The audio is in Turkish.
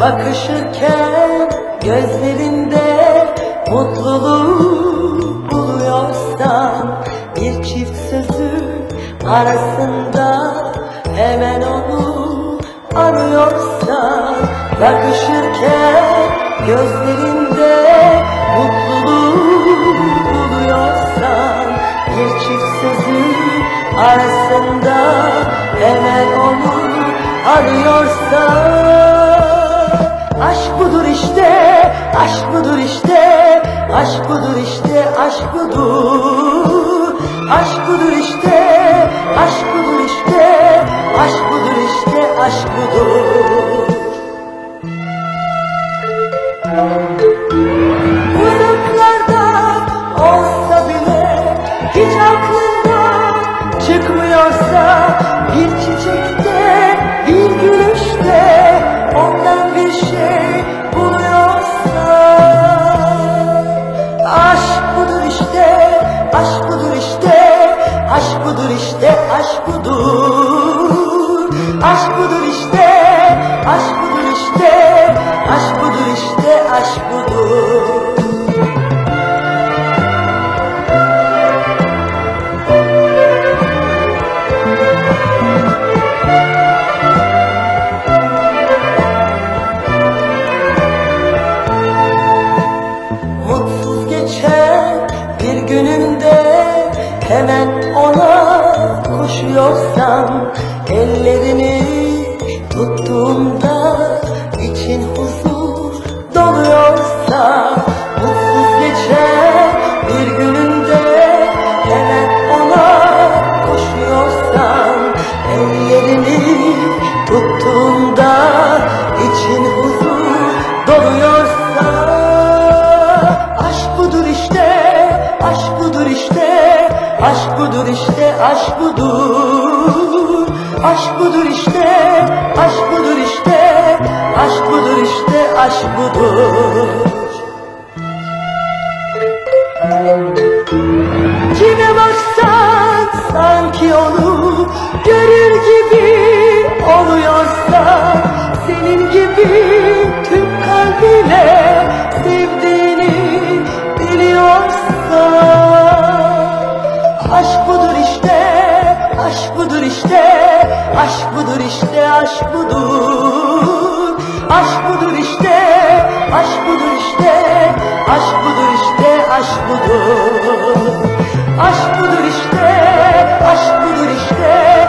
Bakışırken gözlerinde mutluluğu buluyorsan Bir çift sözü arasında hemen onu arıyorsan Bakışırken gözlerinde budur işte, aşk budur işte, aşk budur. Aşk budur işte, aşk budur işte, aşk budur işte, aşk budur. Uzaklarda olsa bile hiç aklından çıkmıyorsa bir çiçekte bir gülüşte ondan bir şey işte aşk budur işte aşk budur işte aşk budur. Aşk budur işte aşk budur işte aşk budur hemen ona koşuyorsan ellerini tuttuğunda için huzur budur işte, aşk budur. Aşk budur işte, aşk budur işte, aşk budur işte, aşk budur. Kime baksan sanki onu görür gibi aşk budur Aşk budur işte, aşk budur işte, aşk budur işte, aşk budur. Aşk budur işte, aşk budur işte,